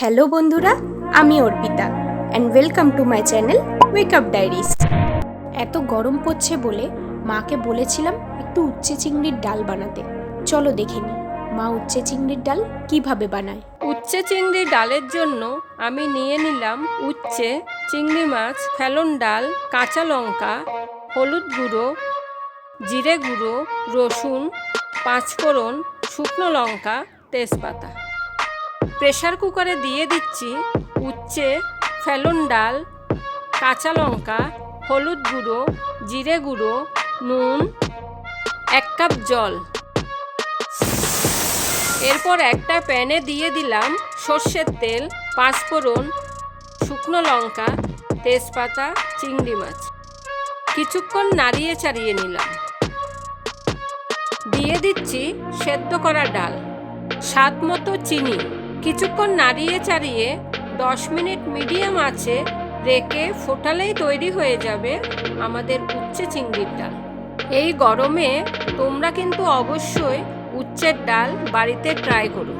Hello বন্ধুরা, আমি Arpita and welcome to my channel wake up diaries এত গরম পড়ছে বলে মাকে বলেছিলাম একটু উচ্ছে চিংড়ির ডাল বানাতে। চলো দেখে নিই মা উচ্ছে চিংড়ির ডাল কীভাবে বানায়। উচ্ছে চিংড়ি ডালের জন্য আমি নিয়ে নিলাম উচ্ছে, চিংড়ি মাছ, ফেলন ডাল, কাঁচা লঙ্কা, হলুদ গুঁড়ো, জিরে গুঁড়ো, রসুন, পাঁচফোড়ন, শুকনো লঙ্কা, তেজপাতা। প্রেশার কুকারে দিয়ে দিচ্ছি উচ্ছে, ফেলন ডাল, কাঁচা লঙ্কা, হলুদ গুঁড়ো, জিরে গুঁড়ো, নুন, এক কাপ জল। এরপর একটা প্যানে দিয়ে দিলাম সর্ষের তেল, পাঁচফোড়ন, শুকনো লঙ্কা, তেজপাতা, চিংড়ি মাছ। কিছুক্ষণ নাড়িয়ে চাড়িয়ে নিলাম। দিয়ে দিচ্ছি সেদ্ধ করা ডাল স্বাদ মতো চিনি। কিছুক্ষণ নাড়িয়ে চাড়িয়ে দশ মিনিট মিডিয়াম আছে রেখে ফোটালেই তৈরি হয়ে যাবে আমাদের উচ্ছে চিংড়ির ডাল এই গরমে তোমরা কিন্তু অবশ্যই উচ্ছের ডাল বাড়িতে ট্রাই করো।